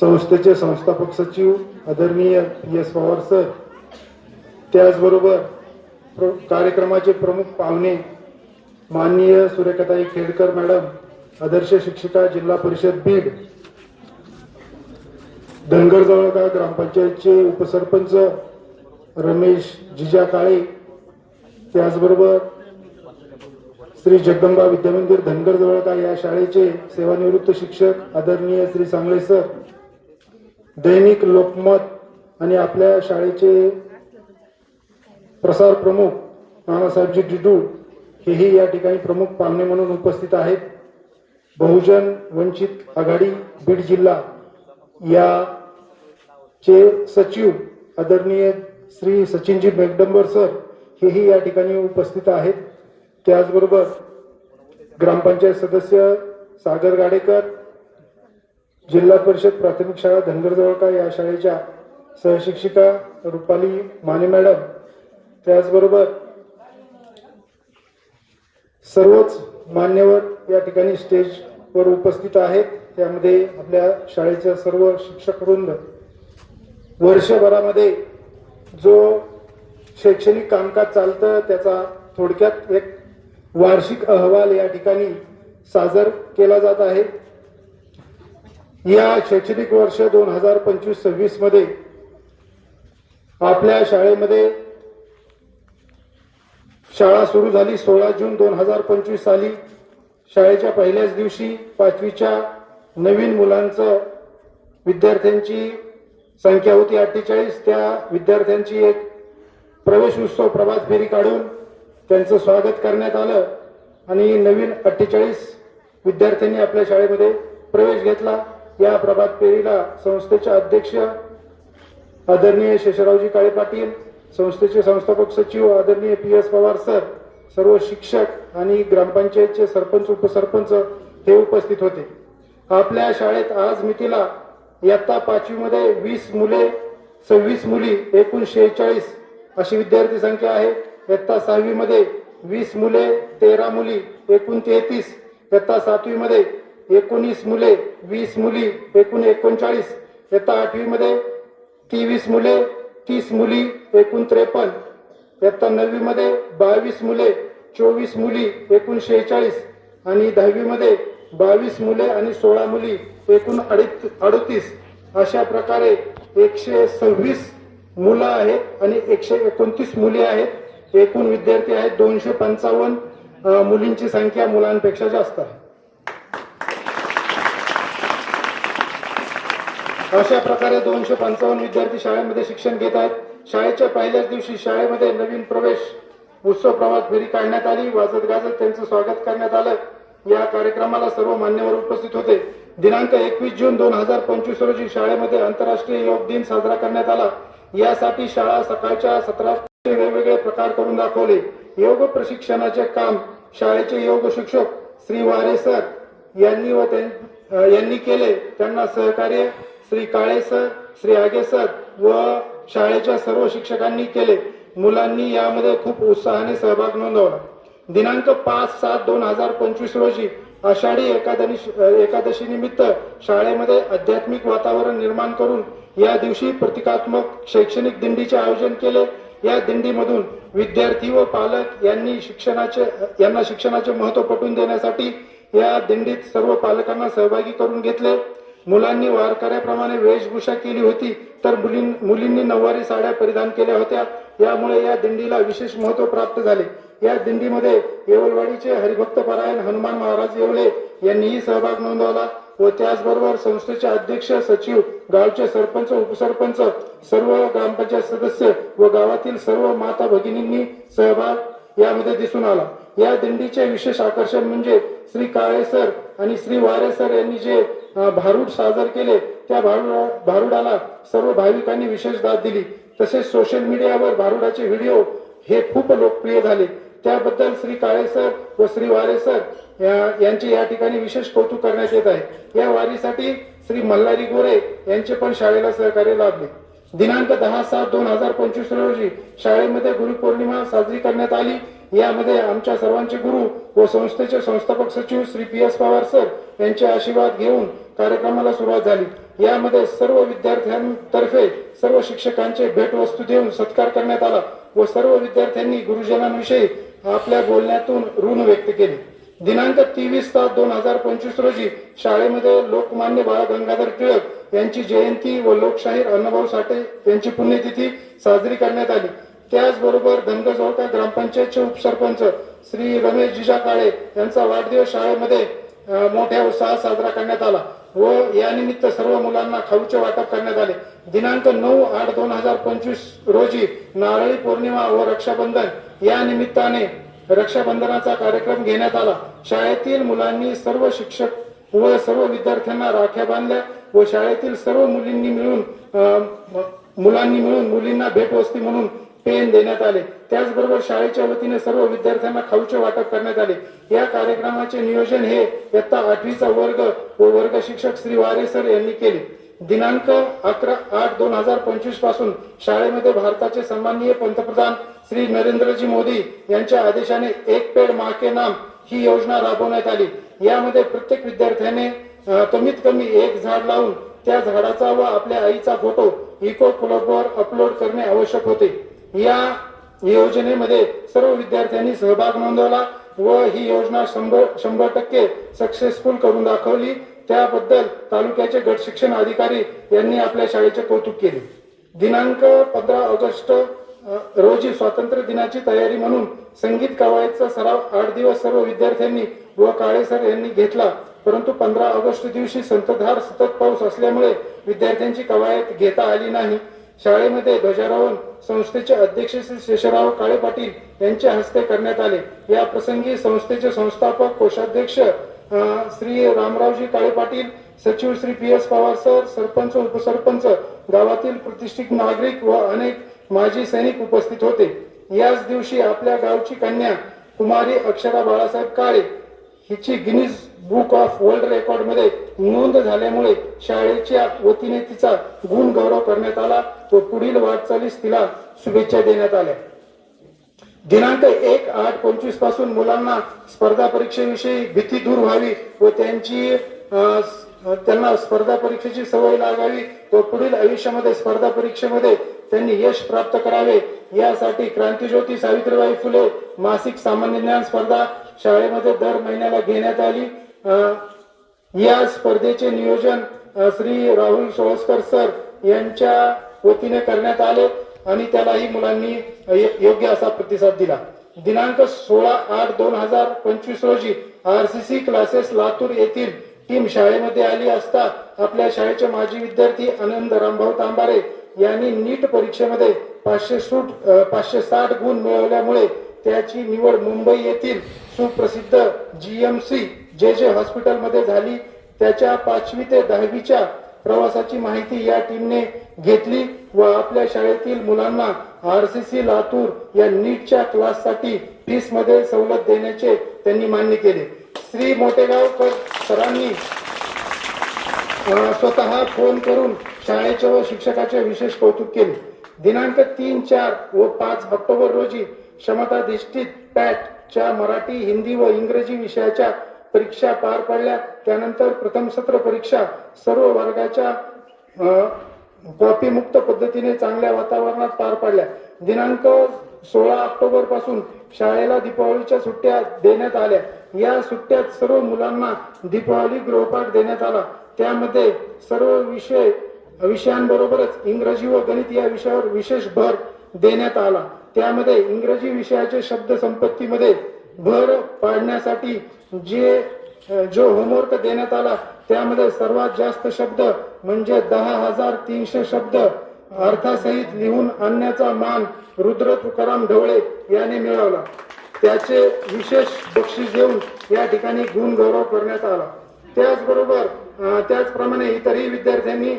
संस्थेचे संस्थापक सचिव आदरणीय एस पवार सर. त्याचबरोबर प्र- कार्यक्रमाचे प्रमुख पाहुणे माननीय सुरेखाताई खेडकर मॅडम आदर्श शिक्षिका जिल्हा परिषद बीड. धनगर जवळगा ग्रामपंचायतचे उपसरपंच रमेश जिजा काळे त्याचबरोबर श्री जगदंबा विद्यामंदिर धनगर जवळका या शाळेचे सेवानिवृत्त शिक्षक आदरणीय श्री सांगळे सर दैनिक लोकमत आणि आपल्या शाळेचे प्रसार प्रमुख नानासाहेबजी डिडू हेही या ठिकाणी प्रमुख पाहुणे म्हणून उपस्थित आहेत. बहुजन वंचित आघाडी बीड जिल्हा या चे सचिव आदरणीय श्री सचिनजी मेघडंबर सर हेही या ठिकाणी उपस्थित आहेत. त्याचबरोबर ग्रामपंचायत सदस्य सागर गाडेकर जिल्हा परिषद प्राथमिक शाळा धनगर जवळका या शाळेच्या सहशिक्षिका रुपाली माने मॅडम. त्याचबरोबर सर्वच मान्यवर या ठिकाणी स्टेजवर उपस्थित आहेत. त्यामध्ये आपल्या शाळेच्या सर्व शिक्षक वृंद वर्षभरामध्ये जो शैक्षणिक कामकाज चालतं त्याचा थोडक्यात एक वार्षिक अहवाल या ठिकाणी सादर केला जात आहे. या शैक्षणिक वर्ष दोन हजार पंचवीस सव्वीसमध्ये आपल्या शाळेमध्ये शाळा सुरू झाली. सोळा जून दोन हजार पंचवीस साली शाळेच्या पहिल्याच दिवशी पाचवीच्या नवीन मुलांचं विद्यार्थ्यांची संख्या होती अठ्ठेचाळीस. त्या विद्यार्थ्यांची एक प्रवेश उत्सव प्रभात फेरी काढून त्यांचं स्वागत करण्यात आलं आणि नवीन अठ्ठेचाळीस विद्यार्थ्यांनी आपल्या शाळेमध्ये प्रवेश घेतला. या प्रभात फेरीला संस्थेचे अध्यक्ष आदरणीय शेषरावजी काळे पाटील संस्थेचे संस्थापक सचिव आदरणीय पी एस पवार सर सर्व शिक्षक आणि ग्रामपंचायतचे सरपंच उपसरपंच हे उपस्थित होते. आपल्या शाळेत आज मितीला इयत्ता पाचवीमध्ये वीस मुले सव्वीस मुली एकूण शेहेचाळीस अशी विद्यार्थी संख्या आहे. इयत्ता सहावीमध्ये वीस मुले तेरा मुली एकूण तेहतीस. इयत्ता सातवीमध्ये एकोणीस मुले वीस मुली एकूण एकोणचाळीस. इयत्ता आठवीमध्ये तेवीस मुले तीस मुली एकूण त्रेपन्न. इयत्ता नववीमध्ये बावीस मुले चोवीस मुली एकूण शेहेचाळीस. आणि दहावीमध्ये बावीस मुले आणि सोळा मुली एकूण अडीत अडतीस. अशा प्रकारे एकशे सव्वीस मुलं आहेत आणि एकशे एकोणतीस मुली आहेत. एकूण विद्यार्थी आहेत दोनशे पंचावन्न मुलींची संख्या मुलांपेक्षा जास्त आहे. अशा प्रकारे दोनशे पंचावन्न विद्यार्थी शाळेमध्ये शिक्षण घेत आहेत. शाळेच्या पहिल्याच दिवशी शाळेमध्ये नवीन प्रवेश उत्सव प्रवास फेरी काढण्यात आली. वाजत गाजत त्यांचं स्वागत करण्यात आलं. या कार्यक्रमाला सर्व मान्यवर उपस्थित होते. दिनांक एकवीस जून दोन हजार पंचवीस रोजी शाळेमध्ये आंतरराष्ट्रीय योग दिन साजरा करण्यात आला. यासाठी शाळा सकाळच्या सत्रात वेगवेगळे प्रकार करून दाखवले. योग प्रशिक्षणाचे काम शाळेचे योग शिक्षक श्री वारे सर यांनी व यांनी केले. त्यांना सहकार्य श्री काळे सर श्री आगे सर व शाळेच्या सर्व शिक्षकांनी केले. मुलांनी यामध्ये खूप उत्साहाने सहभाग नोंदवला. दिनांक पाच सात दोन हजार पंचवीस रोजी आषाढी एकादशी एकादशी निमित्त शाळेमध्ये आध्यात्मिक वातावरण निर्माण करून या दिवशी प्रतिकात्मक शैक्षणिक दिंडीचे आयोजन केले. या दिंडीमधून विद्यार्थी व पालक यांनी शिक्षणाचे यांना शिक्षणाचे महत्त्व पटवून देण्यासाठी या दिंडीत सर्व पालकांना सहभागी करून घेतले. मुलांनी वारकऱ्याप्रमाणे वेशभूषा केली होती तर मुलीं मुलींनी नऊवारी साड्या परिधान केल्या होत्या. यामुळे या दिंडीला विशेष महत्त्व प्राप्त झाले. या दिंडीमध्ये येवलवाडीचे हरिभक्त परायण हनुमान महाराज येवले यांनीही सहभाग नोंदवला. व त्याचबरोबर संस्थेचे अध्यक्ष सचिव गावचे सरपंच उपसरपंच सर्व ग्रामपंचायत सदस्य व गावातील सर्व माता भगिनींनी सहभाग यामध्ये दिसून आला. या दिंडीचे विशेष आकर्षण म्हणजे श्री काळे सर आणि श्री वारे सर यांनी जे भारूड सादर केले त्या भारूड भारुडाला सर्व भाविकांनी विशेष दाद दिली. तसेच सोशल मीडियावर भारुडाचे व्हिडिओ हे खूप लोकप्रिय झाले. त्याबद्दल श्री काळे सर व श्री वारे सर यांचे या ठिकाणी विशेष कौतुक करण्यात येत आहे. या वारीसाठी श्री मल्हारी गोरे यांचे पण शाळेला सहकार्य लाभले. दिनांक दहा सात दोन हजार पंचवीस रोजी शाळेमध्ये गुरुपौर्णिमा साजरी करण्यात आली. यामध्ये आमच्या सर्वांचे गुरु व संस्थेचे संस्थापक सचिव Shri P S Pawar sir यांचे आशीर्वाद घेऊन कार्यक्रमाला सुरुवात झाली. यामध्ये सर्व विद्यार्थ्यांतर्फे सर्व शिक्षकांचे भेटवस्तू देऊन सत्कार करण्यात आला व सर्व विद्यार्थ्यांनी गुरुजनांविषयी आपल्या बोलण्यातून ऋण व्यक्त केले. दिनांक तेवीस सात दोन हजार पंचवीस रोजी शाळेमध्ये लोकमान्य बाळ गंगाधर टिळक यांची जयंती व लोकशाहीर अण्णाभाऊ साठे यांची पुण्यतिथी साजरी करण्यात आली. त्याचबरोबर धनगरजवळका ग्रामपंचायतचे उपसरपंच श्री रमेश जिजा काळे यांचा वाढदिवस शाळेमध्ये मोठ्या उत्साहात साजरा करण्यात आला. व यानिमित्त सर्व मुलांना खाऊचे वाटप करण्यात आले. दिनांक नऊ आठ दोन हजार पंचवीस रोजी नारळी पौर्णिमा व रक्षाबंधन या निमित्ताने रक्षाबंधनाचा कार्यक्रम घेण्यात आला. शाळेतील मुलांनी सर्व शिक्षक व सर्व विद्यार्थ्यांना राख्या बांधल्या व शाळेतील सर्व मुलींनी मिळून मुलांनी मिळून मुलींना भेटवस्ती म्हणून पेन देण्यात आले. त्याचबरोबर शाळेच्या वतीने सर्व विद्यार्थ्यांना खाऊचे वाटप करण्यात आले. या कार्यक्रमाचे नियोजन हे इयत्ता आठवीचा वर्ग व वर्ग शिक्षक श्री वारे सर यांनी केले. दिनांक अकरा आठ दोन हजार पंचवीसपासून शाळेमध्ये भारताचे सन्माननीय पंतप्रधान श्री नरेंद्रजी मोदी यांच्या आदेशाने एक पेड माके नाम ही योजना राबवण्यात आली. यामध्ये प्रत्येक विद्यार्थ्याने कमीत कमी एक झाड लावून त्या झाडाचा व आपल्या आईचा फोटो इको क्लबवर अपलोड करणे आवश्यक होते. या योजनेमध्ये सर्व विद्यार्थ्यांनी सहभाग नोंदवला व ही योजना शंभर शंभर टक्के सक्सेसफुल करून दाखवली. त्याबद्दल तालुक्याचे गट शिक्षण अधिकारी यांनी आपल्या शाळेचे कौतुक केले. दिनांक पंधरा ऑगस्ट रोजी स्वातंत्र्य दिनाची तयारी म्हणून संगीत कवायतचा सराव आठ दिवस सर्व विद्यार्थ्यांनी व काळेसर यांनी घेतला. परंतु पंधरा ऑगस्ट दिवशी संततधार सतत पाऊस असल्यामुळे विद्यार्थ्यांची कवायत घेता आली नाही. शाळेमध्ये ध्वजारोहण संस्थेचे अध्यक्ष श्री शेषराव काळे पाटील यांच्या हस्ते करण्यात आले. या प्रसंगी संस्थेचे संस्थापक कोषाध्यक्ष श्री रामरावजी काळे पाटील सचिव Shri P S Pawar sir sarpanch उपसरपंच गावातील प्रतिष्ठित नागरिक व अनेक माजी सैनिक उपस्थित होते. याच दिवशी आपल्या गावची कन्या कुमारी अक्षरा बाळासाहेब काळे हिची गिनीज बुक ऑफ वर्ल्ड रेकॉर्डमध्ये नोंद झाल्यामुळे शाळेच्या वतीने तिचा गुण गौरव करण्यात आला. व पुढील वाटचालीस तिला शुभेच्छा देण्यात आल्या. दिनांक एक आठ पंचवीसपासून मुलांना स्पर्धा परीक्षेविषयी भीती दूर व्हावी व त्यांची त्यांना स्पर्धा परीक्षेची सवय लागावी. व पुढील आयुष्यामध्ये स्पर्धा परीक्षेमध्ये त्यांनी यश प्राप्त करावे. यासाठी क्रांतीज्योती सावित्रीबाई फुले मासिक सामान्य ज्ञान स्पर्धा शाळेमध्ये दर महिन्याला घेण्यात आली. या स्पर्धेचे नियोजन श्री राहुल सोळसकर सर यांच्या वतीने करण्यात आले आणि त्यालाही मुलांनी योग्य असा प्रतिसाद दिला. दिनांक सोळा आठ दोन हजार पंचवीस रोजी आरसीसी क्लासेस लातूर येथील टीम शाळेमध्ये आली असता आपल्या शाळेचे माजी विद्यार्थी आनंद रामभाऊ तांबारे यांनी नीट परीक्षेमध्ये पाचशे सूट पाचशे साठ गुण मिळवल्यामुळे त्याची निवड मुंबई येथील सुप्रसिद्ध जीएमसी जे जे हॉस्पिटलमध्ये झाली त्याच्या पाचवी ते दहावीच्या प्रवासाची माहिती या टीमने घेतली व आपल्या शाळेतील मुलांना आर सी सी लातूर या नीटच्या क्लाससाठी फीसमध्ये सवलत देण्याचे त्यांनी मान्य केले. श्री मोठेगावकर सरांनी स्वतः फोन करून शाळेचे व शिक्षकाचे विशेष कौतुक केले. दिनांक तीन चार व पाच ऑक्टोबर रोजी क्षमताधिष्ठित पॅट च्या मराठी हिंदी व इंग्रजी विषयाच्या परीक्षा पार पडल्या. त्यानंतर प्रथम सत्र परीक्षा सर्व वर्गाच्या कॉपीमुक्त कॉपी मुक्त पद्धतीने चांगल्या वातावरणात पार पडल्या. दिनांक सोळा ऑक्टोबरपासून शाळेला दीपावलीच्या सुट्ट्या देण्यात आल्या. या सुट्ट्यात सर्व मुलांना दीपावली गृहपाठ देण्यात आला. त्यामध्ये सर्व विषय विषयांबरोबरच इंग्रजी व गणित या विषयावर विशेष भर देण्यात आला. त्यामध्ये इंग्रजी विषयाचे शब्द संपत्तीमध्ये भर पाडण्यासाठी जे जो होमवर्क देण्यात आला त्यामध्ये सर्वात जास्त शब्द म्हणजे दहा हजार तीनशे शब्द अर्थासहित लिहून आणण्याचा मान रुद्र तुकाराम ढवळे याने मिळवला. त्याचे विशेष बक्षीस देऊन या ठिकाणी गुण गौरव करण्यात आला. त्याचबरोबर त्याचप्रमाणे इतरही विद्यार्थ्यांनी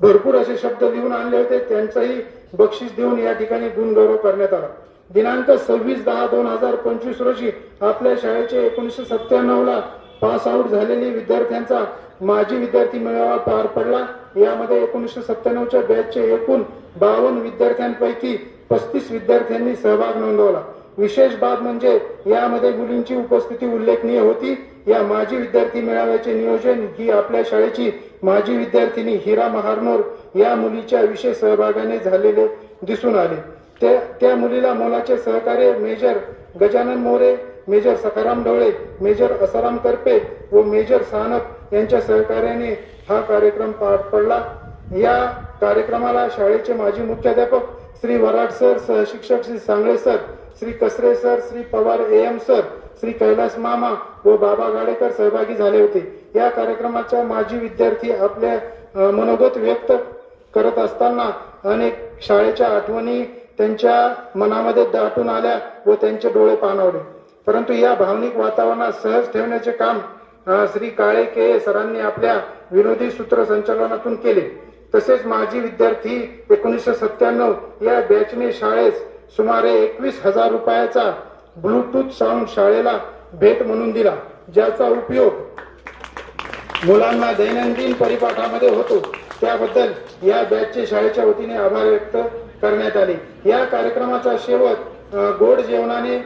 भरपूर असे शब्द लिहून आणले होते. त्यांचंही बक्षीस देऊन या ठिकाणी गुणगौरव करण्यात आला. दिनांक सव्वीस दहा दोन हजार पंचवीस रोजी आपल्या शाळेचे एकोणीसशे सत्त्याण्णव ला पास आउट झालेली विद्यार्थ्यांचा माजी विद्यार्थी मेळावा पार पडला. यामध्ये एकोणीसशे सत्त्याण्णवच्या बॅचचे एकूण बावन्न विद्यार्थ्यांपैकी पस्तीस विद्यार्थ्यांनी सहभाग नोंदवला. विशेष बाब म्हणजे यामध्ये मुलींची उपस्थिती उल्लेखनीय होती. या माजी विद्यार्थी मेळाव्याचे नियोजन ही आपल्या शाळेची माजी विद्यार्थिनी हिरा महारनोर या मुलीच्या विशेष सहभागाने झालेले दिसून आले. त्या त्या मुलीला मोलाचे सहकार्य major Gajanan More major Sakharam Dhawale major Asaram Karpe व मेजर सानप यांच्या सहकार्याने हा कार्यक्रम पार पडला. या कार्यक्रमाला शाळेचे माजी मुख्याध्यापक Shri Varad sir सहशिक्षक Shri Sangle sir Shri Kasare sir Shri Pawar A M sir Shri Kailas मामा व बाबा गाडेकर सहभागी झाले होते. या कार्यक्रमाच्या माजी विद्यार्थी आपल्या मनोगत व्यक्त करत असताना अनेक शाळेच्या आठवणी त्यांच्या मनामध्ये दाटून आल्या व त्यांचे डोळे पाणावले. परंतु या भावनिक वातावरणात सहज ठेवण्याचे काम श्री काळे के. सरांनी आपल्या विनोदी सूत्रसंचालनातून केले. तसेच माजी विद्यार्थी एकोणीसशे सत्त्याण्णव या बॅचने शाळेस सुमारे एकवीस हजार रुपयाचा ब्लूटूथ साऊंड शाळेला भेट म्हणून दिला ज्याचा उपयोग मुलांना दैनंदिन परिपाठामध्ये होतो. त्याबद्दल या बॅचचे शाळेच्या वतीने आभार व्यक्त करण्यात आले. या कार्यक्रमाचा शेवट गोड जेवणाने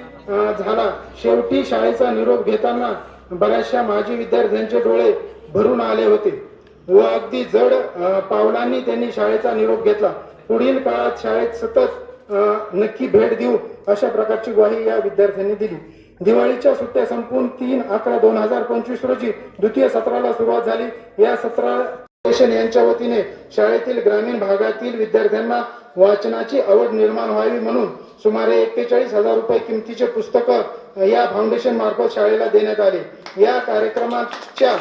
झाला. शेवटी शाळेचा निरोप घेताना बऱ्याचशा माजी विद्यार्थ्यांचे डोळे भरून आले होते व अगदी जड पावलांनी त्यांनी शाळेचा निरोप घेतला. पुढील काळात शाळेत सतत नक्की भेट देऊ अशा प्रकारची ग्वाही या विद्यार्थ्यांनी दिली. दिवाळीच्या सुट्ट्या संपून तीन अकरा दोन हजार पंचवीस रोजी द्वितीय सत्राला सुरुवात झाली. या सत्रा यांच्या वतीने शाळेतील ग्रामीण भागातील विद्यार्थ्यांना वाचनाची आवड निर्माण व्हावी म्हणून सुमारे एक्केचाळीस हजार रुपये किमतीचे पुस्तकं या फाउंडेशन मार्फत शाळेला देण्यात आले. या कार्यक्रमाच्या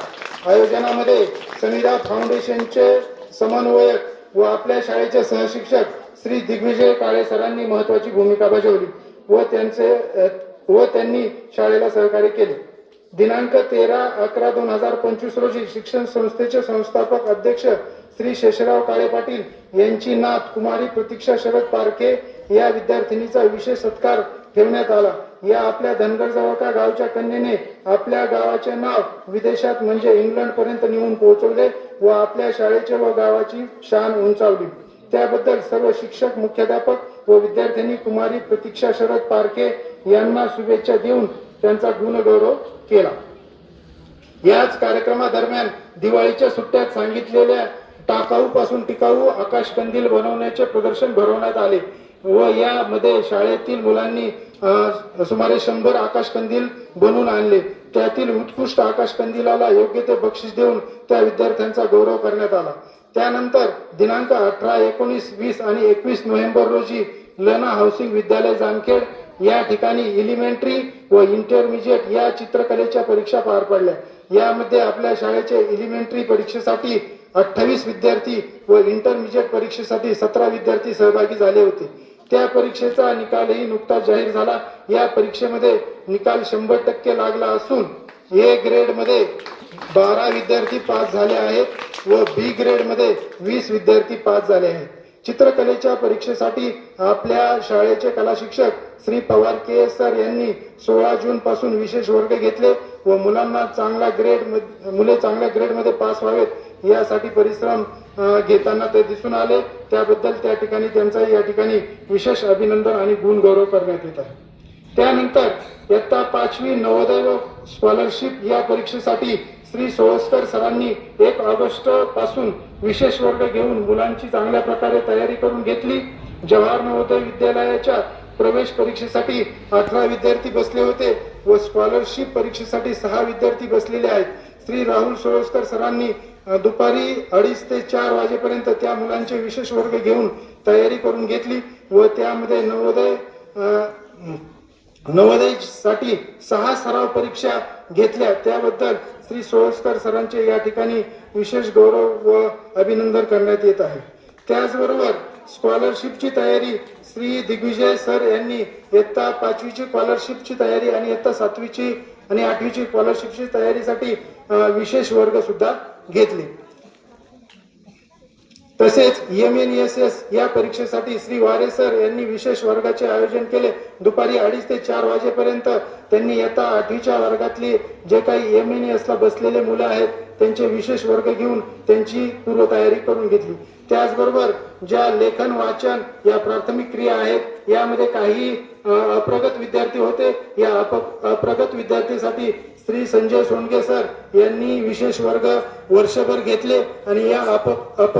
आयोजनामध्ये समीरा फाउंडेशनचे समन्वयक व आपल्या शाळेचे सहशिक्षक श्री दिग्विजय काळे सरांनी महत्वाची भूमिका बजावली व त्यांचे व त्यांनी शाळेला सहकार्य केले. दिनांक तेरा अकरा दोन हजार पंचवीस रोजी शिक्षण संस्थेचे संस्थापक अध्यक्ष श्री शेषराव काळे पाटील यांची नात कुमारी प्रतीक्षा शरद पारखे या विद्यार्थिनीचा विशेष सत्कार ठेवण्यात आला. या आपल्या धनगर जवळका गावच्या कन्येने आपल्या गावाचे नाव विदेशात म्हणजे इंग्लंड पर्यंत नेऊन पोहोचवले व आपल्या शाळेचे व गावाची शान उंचावली. त्याबद्दल सर्व शिक्षक मुख्याध्यापक व विद्यार्थ्यांनी कुमारी प्रतीक्षा शरद पारखे यांना शुभेच्छा देऊन त्यांचा गुणगौरव केला. याच कार्यक्रमादरम्यान दिवाळीच्या सुट्ट्यात सांगितलेल्या टाकाऊ पासून टिकाऊ आकाश कंदील बनवण्याचे प्रदर्शन भरवण्यात आले व यामध्ये शाळेतील मुलांनी सुमारे शंभर आकाश कंदील बनवून आणले. त्यातील उत्कृष्ट आकाश कंदिलाला योग्य ते बक्षीस देऊन त्या विद्यार्थ्यांचा गौरव करण्यात आला. त्यानंतर दिनांक अठरा एकोणीस वीस आणि एकवीस नोव्हेंबर रोजी लना हाऊसिंग विद्यालय जामखेड या ठिकाणी इलिमेंटरी व इंटरमिजिएट या चित्रकलेच्या परीक्षा पार पडल्या. यामध्ये आपल्या शाळेचे इलिमेंटरी परीक्षेसाठी अठ्ठावीस विद्यार्थी व इंटरमिजिएट परीक्षेसाठी सतरा विद्यार्थी सहभागी झाले होते. त्या परीक्षेचा निकालही नुकताच जाहीर झाला. या परीक्षेमध्ये निकाल शंभर टक्के लागला असून ए ग्रेडमध्ये बारा विद्यार्थी पास झाले आहेत व बी ग्रेडमध्ये वीस विद्यार्थी पास झाले आहेत. चित्रकलेच्या परीक्षेसाठी आपल्या शाळेचे कला शिक्षक Shri Pawar K S sir यांनी सोळा जून पासून विशेष वर्ग घेतले व मुलांना चांगला ग्रेड मुले चांगल्या ग्रेडमध्ये पास व्हावेत यासाठी परिश्रम घेताना ते दिसून आले. त्याबद्दल त्या ठिकाणी त्यांचा या ठिकाणी विशेष अभिनंदन आणि गुणगौरव करण्यात येत आहे. त्यानंतर इयत्ता पाचवी नवोदय स्कॉलरशिप या परीक्षेसाठी श्री सोळसकर सरांनी एक ऑगस्टपासून विशेष वर्ग घेऊन मुलांची चांगल्या प्रकारे तयारी करून घेतली. जवाहर नवोदय विद्यालयाच्या प्रवेश परीक्षेसाठी अठरा विद्यार्थी बसले होते व स्कॉलरशिप परीक्षेसाठी सहा विद्यार्थी बसलेले आहेत. श्री राहुल सोळसकर सरांनी दुपारी अडीच ते चार वाजेपर्यंत त्या मुलांचे विशेष वर्ग घेऊन तयारी करून घेतली व त्यामध्ये नवोदय नवोदयसाठी सहा सराव परीक्षा घेतल्या. त्याबद्दल श्री सोळसकर सरांचे या ठिकाणी विशेष गौरव व अभिनंदन करण्यात येत आहे. त्याचबरोबर स्कॉलरशिपची तयारी श्री दिग्विजय सर यांनी इयत्ता पाचवीची स्कॉलरशिपची तयारी आणि इयत्ता सातवीची आणि आठवीची स्कॉलरशिपची तयारीसाठी विशेष वर्ग सुद्धा घेतले. तसेच एम एन एस एस या परीक्षेसाठी श्री वारे सर यांनी विशेष वर्गाचे आयोजन केले. दुपारी अडीच ते चार वाजेपर्यंत त्यांनी येता आठवीच्या वर्गातली जे काही एम एन एस ला बसलेले मुलं आहेत त्यांचे विशेष वर्ग घेऊन त्यांची पूर्वतयारी करून घेतली. त्याचबरोबर ज्या लेखन वाचन या प्राथमिक क्रिया आहेत यामध्ये काही अप्रगत विद्यार्थी होते. या अप्रगत विद्यार्थीसाठी श्री संजय सोंडगे सर यांनी विशेष वर्ग वर्षभर घेतले आणि या अप अप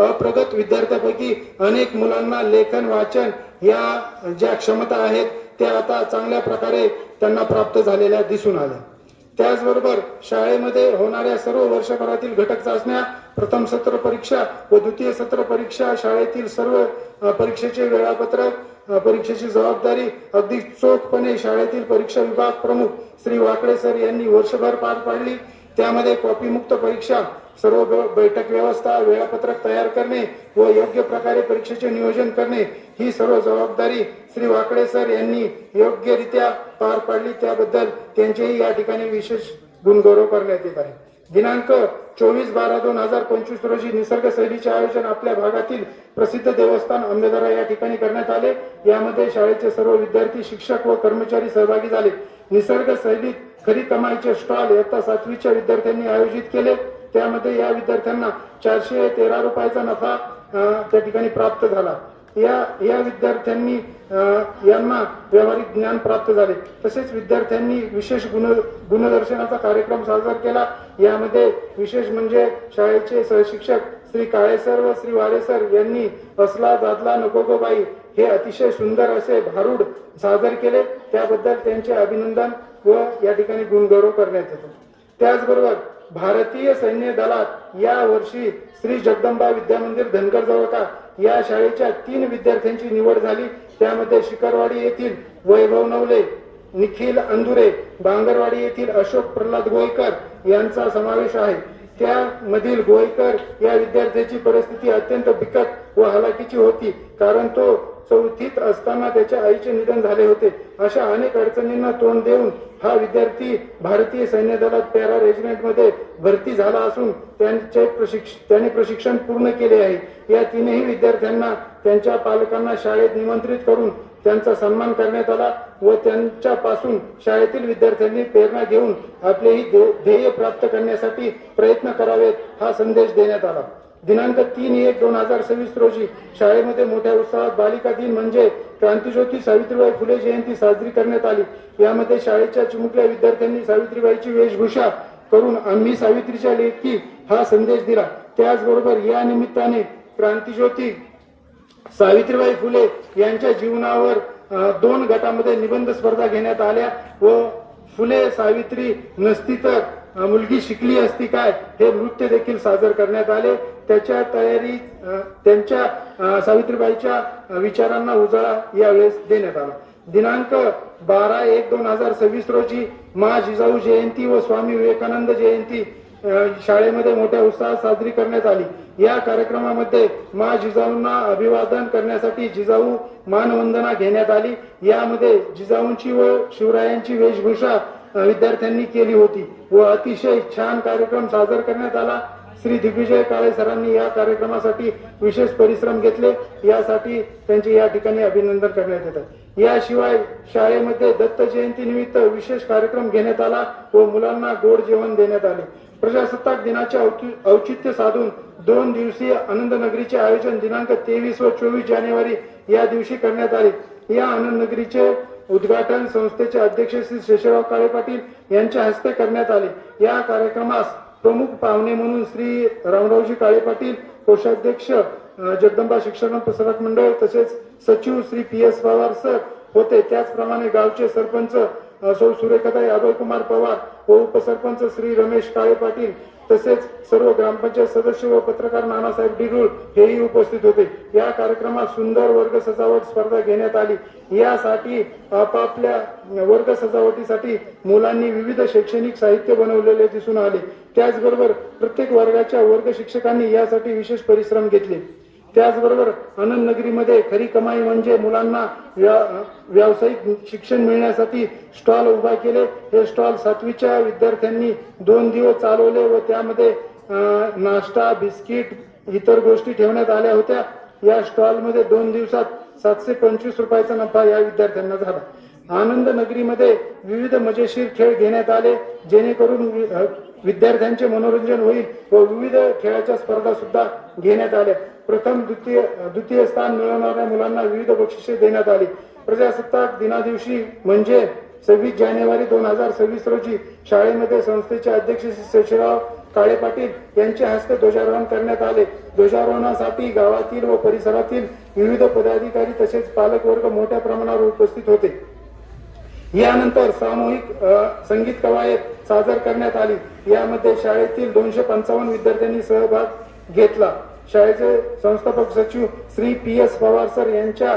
अप्रगत विद्यार्थ्यापैकी अनेक मुलांना लेखन वाचन या ज्या क्षमता आहेत त्या आता चांगल्या प्रकारे त्यांना प्राप्त झालेल्या दिसून आल्या. त्याचबरोबर शाळेमध्ये होणाऱ्या सर्व वर्षभरातील घटक चाचण्या प्रथम सत्र परीक्षा व द्वितीय सत्र परीक्षा शाळेतील सर्व परीक्षेचे वेळापत्रक परीक्षेची जबाबदारी अगदी चोखपणे शाळेतील परीक्षा विभाग प्रमुख श्री वाकडे सर यांनी वर्षभर पार पाडली. त्यामध्ये कॉपीमुक्त परीक्षा सर्व बैठक व्यवस्था वेळापत्रक तयार करणे व योग्य प्रकारे परीक्षेचे नियोजन करणे ही सर्व जबाबदारी श्री वाकडे सर यांनी योग्यरित्या पार पाडली. त्याबद्दल त्यांचेही या ठिकाणी विशेष गुणगौरव करण्यात येत आहे. दिनांक चोवीस बारा दोन हजार पंचवीस रोजी निसर्ग सहलीचे आयोजन आपल्या भागातील प्रसिद्ध देवस्थान अंबेदरा या ठिकाणी करण्यात आले. यामध्ये शाळेचे सर्व विद्यार्थी शिक्षक व कर्मचारी सहभागी झाले. निसर्ग सहलीत खरी कमाईचे स्टॉल इयत्ता सातवीच्या विद्यार्थ्यांनी आयोजित केले. त्यामध्ये या विद्यार्थ्यांना चारशे तेरा रुपयाचा नफा त्या ठिकाणी प्राप्त झाला. या या विद्यार्थ्यांनी यांना व्यावहारिक ज्ञान प्राप्त झाले. तसेच विद्यार्थ्यांनी विशेष गुण गुणदर्शनाचा कार्यक्रम साजरा केला. यामध्ये विशेष म्हणजे शाळेचे सहशिक्षक श्री काळेसर व श्री वारेसर यांनी असला दादला नको गो बाई हे अतिशय सुंदर असे भारूड सादर केले. त्याबद्दल त्यांचे अभिनंदन. व या ठिकाणी गुणगौरव करण्यात येतो. त्याचबरोबर भारतीय सैन्य दलात या वर्षी श्री जगदंबा विद्या मंदिर धनगर जवळका या शाळेच्या तीन विद्यार्थ्यांची निवड झाली. त्यामध्ये शिखरवाडी येथील वैभव नवले निखिल अंदुरे बांगरवाडी येथील अशोक प्रल्हाद गोयकर यांचा समावेश आहे. त्यामधील गोयकर या विद्यार्थ्याची परिस्थिती अत्यंत बिकट व हलाखीची होती. कारण तो चौथीत असताना त्याच्या आईचे निधन झाले होते. अशा अनेक अडचणींना तोंड देऊन हा विद्यार्थी भारतीय सैन्य दलात पॅरा रेजिमेंटमध्ये भरती झाला असून त्यांचे प्रशिक्ष त्यांनी प्रशिक्षण पूर्ण केले आहे. या तीनही विद्यार्थ्यांना त्यांच्या पालकांना शाळेत निमंत्रित करून त्यांचा सन्मान करण्यात आला व त्यांच्यापासून शाळेतील विद्यार्थ्यांनी प्रेरणा घेऊन आपलेही ध्येय प्राप्त करण्यासाठी प्रयत्न करावेत हा संदेश देण्यात आला. दिनांक तीन एक दोन हजार सव्वीस रोजी शाळेमध्ये मोठ्या उत्साहात बालिका दिन म्हणजे क्रांतीज्योती सावित्रीबाई फुले जयंती साजरी करण्यात आली. यामध्ये शाळेच्या चिमुकल्या विद्यार्थ्यांनी सावित्रीबाईची वेशभूषा करून आम्ही सावित्रीच्या लेखी हा संदेश दिला. त्याचबरोबर या निमित्ताने क्रांतीज्योती सावित्रीबाई फुले यांच्या जीवनावर दोन गटामध्ये निबंध स्पर्धा घेण्यात आल्या व फुले सावित्री नसती तर मुलगी शिकली असती काय हे नृत्य देखील सादर करण्यात आले. त्याच्या तयारी त्यांच्या सावित्रीबाईच्या विचारांना उजाळा यावेळेस देण्यात आला. दिनांक बारा एक दोन हजार सव्वीस रोजी मा जिजाऊ जयंती व स्वामी विवेकानंद जयंती शाळेमध्ये मोठ्या उत्साहात साजरी करण्यात आली. या कार्यक्रमामध्ये मा जिजाऊंना अभिवादन करण्यासाठी जिजाऊ मानवंदना घेण्यात आली. यामध्ये जिजाऊंची व शिवरायांची वेशभूषा विद्यार्थ्यांनी केली होती व अतिशय छान कार्यक्रम सादर करण्यात आला. श्री दिग्विजय काळे सरांनी या कार्यक्रमासाठी विशेष परिश्रम घेतले. यासाठी त्यांचे या ठिकाणी अभिनंदन करण्यात येतात याशिवाय शाळेमध्ये दत्त जयंती निमित्त विशेष कार्यक्रम घेण्यात आला व मुलांना गोड जेवण देण्यात आले. प्रजासत्ताक दिनाचे औचित्य साधून दोन दिवसीय आनंद नगरीचे आयोजन दिनांक तेवीस व चोवीस जानेवारी या दिवशी करण्यात आले. या आनंद नगरीचे उद्घाटन संस्थेचे अध्यक्ष श्री शेषराव काळे पाटील यांच्या हस्ते करण्यात आले. या कार्यक्रमास प्रमुख पाहुणे म्हणून श्री रामरावजी काळे पाटील कोषाध्यक्ष जगदंबा शिक्षण प्रसारक मंडळ तसेच सचिव Shri P S Pawar sir होते. त्याचप्रमाणे गावचे सरपंच सौ सौ सुरेखाताई अभयकुमार पवार व उपसरपंच श्री रमेश काळे पाटील. तसेच सर्व ग्रामपंचायत सदस्य व पत्रकार नानासाहेब डिगुळ हेही उपस्थित होते. या कार्यक्रमात सुंदर वर्ग सजावट स्पर्धा घेण्यात आली. यासाठी आपापल्या वर्ग सजावटीसाठी मुलांनी विविध शैक्षणिक साहित्य बनवलेले दिसून आले. त्याचबरोबर प्रत्येक वर्गाच्या वर्ग शिक्षकांनी यासाठी विशेष परिश्रम घेतले. त्याचबरोबर आनंदनगरीमध्ये खरी कमाई म्हणजे मुलांना व्या- व्यावसायिक शिक्षण मिळण्यासाठी स्टॉल उभा केले. हे स्टॉल सातवीच्या विद्यार्थ्यांनी दोन दिवस चालवले व त्यामध्ये नाश्ता बिस्किट इतर गोष्टी ठेवण्यात आल्या होत्या. या स्टॉलमध्ये दोन दिवसात सातशे पंचवीस रुपयाचा नफा या विद्यार्थ्यांना झाला. आनंद नगरीमध्ये विविध मजेशीर खेळ घेण्यात आले. जेणेकरून विद्यार्थ्यांचे मनोरंजन होईल. व विविध खेळाच्या स्पर्धा सुद्धा घेण्यात आल्या. प्रथम द्वितीय द्वितीय स्थान मिळवणाऱ्या मुलांना विविध बक्षिसे देण्यात आली. प्रजासत्ताक दिनादिवशी म्हणजे सव्वीस जानेवारी दोन हजार सव्वीस रोजी शाळेमध्ये संस्थेचे अध्यक्ष शशीराव काळे पाटील यांच्या हस्ते ध्वजारोहण करण्यात आले. ध्वजारोहणासाठी गावातील व परिसरातील विविध पदाधिकारी तसेच पालकवर्ग मोठ्या प्रमाणावर उपस्थित होते. यानंतर सामूहिक संगीत कवायत सादर करण्यात आली. यामध्ये शाळेतील दोनशे पंचावन्न विद्यार्थ्यांनी सहभाग घेतला. शाळेचे संस्थापक सचिव Shri P S Pawar sir यांच्या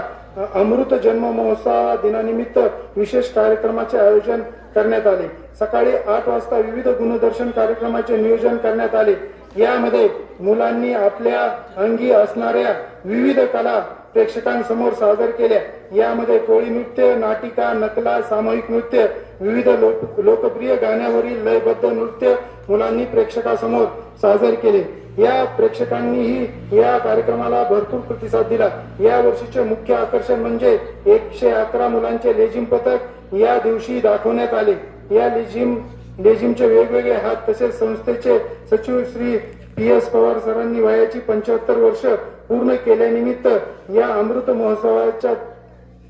अमृत जन्म महोत्सव दिनानिमित्त विशेष कार्यक्रमाचे आयोजन करण्यात आले. सकाळी आठ वाजता विविध गुणदर्शन कार्यक्रमाचे नियोजन करण्यात आले. यामध्ये मुलांनी आपल्या अंगी असणाऱ्या विविध कला प्रेक्षकांसमोर सादर केल्या. यामध्ये कोळी नृत्य नाटिका नकला सामूहिक नृत्य विविध लोक लोकप्रिय गाण्यावरील लयबद्ध नृत्य मुलांनी प्रेक्षकासमोर सादर केले. या प्रेक्षकांनीही या कार्यक्रमाला भरपूर प्रतिसाद दिला. या वर्षीचे मुख्य आकर्षण म्हणजे एकशे अकरा मुलांचे लेझिम पथक या दिवशी दाखवण्यात आले. या लेझिम लेझिमचे वेगवेगळे हात तसेच संस्थेचे सचिव श्री पी एस पवार सरांनी वयाची पंच्याहत्तर वर्ष पूर्ण केल्यानिमित्त या अमृत महोत्सवाच्या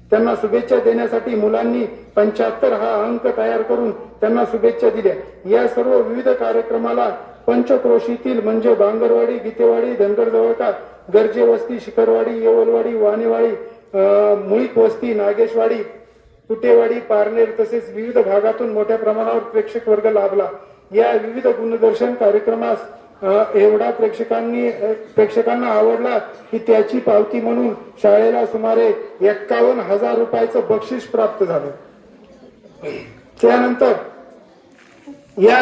त्यांना शुभेच्छा देण्यासाठी मुलांनी पंच्याहत्तर हा अंक तयार करून त्यांना शुभेच्छा दिल्या. या सर्व विविध कार्यक्रमाला पंचक्रोशीतील म्हणजे बांगरवाडी गीतेवाडी धनगर जवळका गरजे वस्ती शिखरवाडी येवलवाडी वाणेवाडी अं, मुळीक वस्ती नागेशवाडी कुटेवाडी पारनेर तसेच विविध भागातून मोठ्या प्रमाणावर प्रेक्षक वर्ग लाभला. या विविध गुणदर्शन कार्यक्रमास एवढा प्रेक्षकांनी प्रेक्षकांना आवडला की त्याची पावती म्हणून शाळेला सुमारे एक्कावन्न हजार रुपयाचं बक्षीस प्राप्त झालं. त्यानंतर या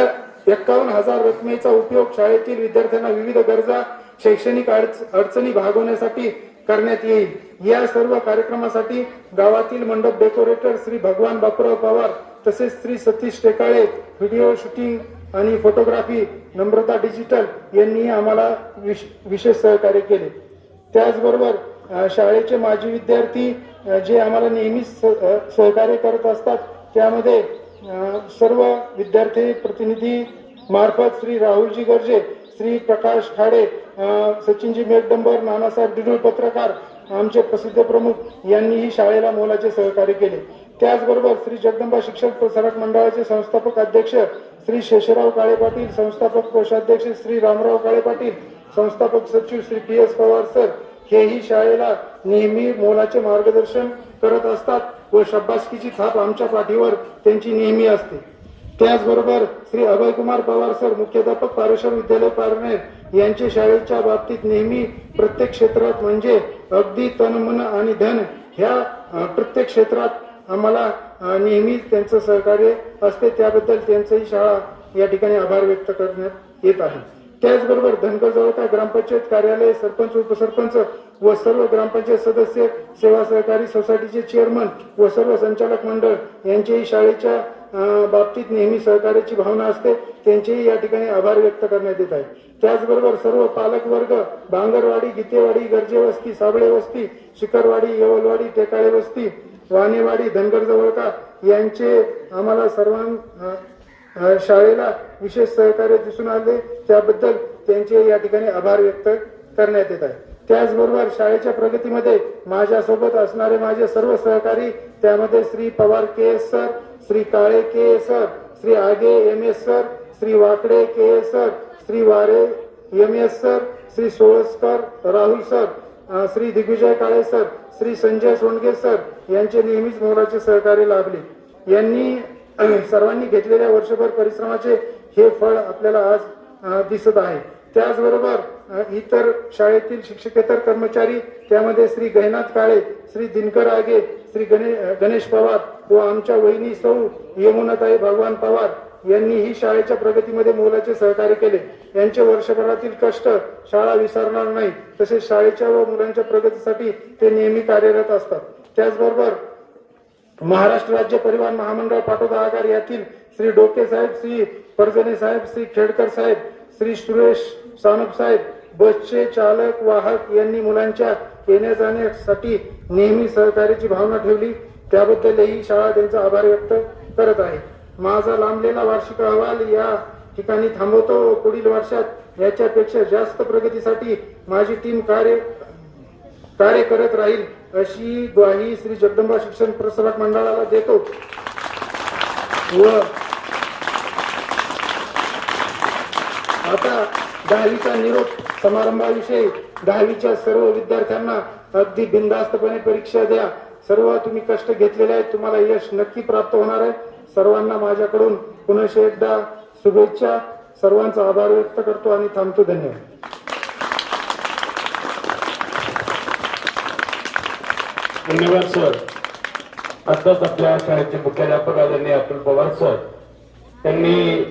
एक्कावन्न हजार रकमेचा उपयोग शाळेतील विद्यार्थ्यांना विविध गरजा शैक्षणिक अडच- अडचणी भागवण्यासाठी करण्यात येईल. या सर्व कार्यक्रमासाठी गावातील मंडप डेकोरेटर श्री भगवान बापूराव पवार तसेच श्री सतीश टेकाळे व्हिडिओ शूटिंग आणि फोटोग्राफी नम्रता डिजिटल यांनी आम्हाला विश- विशेष सहकार्य केले. त्याचबरोबर शाळेचे माजी विद्यार्थी जे आम्हाला नेहमीच सहकार्य करत असतात त्यामध्ये सर्व विद्यार्थी प्रतिनिधी मार्फत श्री राहुलजी गर्जे श्री प्रकाश खाडे सचिनजी मेघडंबर नानासाहेब डिडूळ पत्रकार आमचे प्रसिद्ध प्रमुख यांनीही शाळेला मोलाचे सहकार्य केले. त्याचबरोबर श्री जगदंबा शिक्षण प्रसारक मंडळाचे संस्थापक अध्यक्ष श्री शेषराव काळे पाटील संस्थापक कोषाध्यक्ष श्री रामराव काळे पाटील संस्थापक सचिव Shri P S Pawar sir हेही शाळेला नेहमी मोलाचे मार्गदर्शन करत असतात व शब्बासकीची थाप आमच्या पाठीवर त्यांची नेहमी असते. त्याचबरोबर श्री अभय कुमार पवार सर मुख्याध्यापक पारेश्वर विद्यालय पारनेर यांचे शाळेच्या बाबतीत नेहमी प्रत्येक क्षेत्रात म्हणजे अगदी तन मन आणि धन ह्या प्रत्येक क्षेत्रात आम्हाला नेहमीच त्यांचं सहकार्य असते. त्याबद्दल त्यांचंही शाळा या ठिकाणी आभार व्यक्त करण्यात येत आहे. त्याचबरोबर धनगर जवळका ग्रामपंचायत कार्यालय सरपंच उपसरपंच व सर्व ग्रामपंचायत सदस्य सेवा सहकारी सोसायटीचे चेअरमन व सर्व संचालक मंडळ यांचेही शाळेच्या बाबतीत नेहमी सहकार्याची भावना असते. त्यांचेही या ठिकाणी आभार व्यक्त करण्यात येत आहे. त्याचबरोबर सर्व पालक वर्ग बांगरवाडी गीतेवाडी गरजे वस्ती साबळे वस्ती शिखरवाडी येवलवाडी टेकाळे वस्ती वाणेवाडी धनगर जवळका यांचे आम्हाला सर्वां शाळेला विशेष सहकार्य दिसून आले. त्याबद्दल त्यांचे या ठिकाणी आभार व्यक्त करण्यात येत आहे. त्याचबरोबर शाळेच्या प्रगतीमध्ये माझ्यासोबत असणारे माझे सर्व सहकारी त्यामध्ये Shri Pawar K S sir Shri Kale K S sir Shri Age M S sir Shri Wakade K S sir Shri Ware M S sir Shri Solaskar Rahul sir Shri Digvijay Kale sir Shri Sanjay Sondge sir यांचे नेहमीच मोलाचे सहकार्य लाभले. यांनी सर्वांनी घेतलेल्या वर्षभर परिश्रमाचे हे फळ आपल्याला आज दिसत आहे. त्याचबरोबर इतर शाळेतील शिक्षकेतर कर्मचारी त्यामध्ये श्री गहनाथ काळे श्री दिनकर आगे श्री गणेश गणेश पवार व आमच्या वहिनी सौ यमुनाताई भगवान पवार यांनी ही शाळेच्या प्रगतीमध्ये मोलाचे सहकार्य केले. यांचे वर्षभरातील कष्ट शाळा विसरणार नाही. तसेच शाळेच्या व मुलांच्या प्रगतीसाठी ते नेहमी कार्यरत असतात. त्याचबरोबर महाराष्ट्र राज्य परिवहन महामंडळ पाटोदा आगार यातील श्री डोके साहेब श्री परजणे साहेब श्री खेडकर साहेब श्री सुरेश सानप साहेब बसचे चालक वाहक यांनी मुलांच्या येण्या जाण्यासाठी नेहमी सहकार्याची भावना ठेवली. त्याबद्दलही शाळा त्यांचा आभार व्यक्त करत आहे. माझा लांबलेला वार्षिक अहवाल या ठिकाणी थांबवतो. पुढील वर्षात याच्यापेक्षा जास्त प्रगतीसाठी माझी टीम कार्य कार्य करत राहील अशी ग्वाही श्री जगदंबा शिक्षण प्रसारक मंडळाला देतो. व आता दहावीचा निरोप समारंभाविषयी दहावीच्या सर्व विद्यार्थ्यांना अगदी बिनधास्तपणे परीक्षा द्या. सर्व तुम्ही कष्ट घेतलेले आहेत तुम्हाला यश नक्की प्राप्त होणार आहे. सर्वांना माझ्याकडून पुनश एकदा शुभेच्छा. सर्वांचा आभार व्यक्त करतो आणि थांबतो. धन्यवाद. धन्यवाद सर. आताच आपल्या शाळेचे मुख्याध्यापक आदरणीय अतुल पवार सर. त्यांनी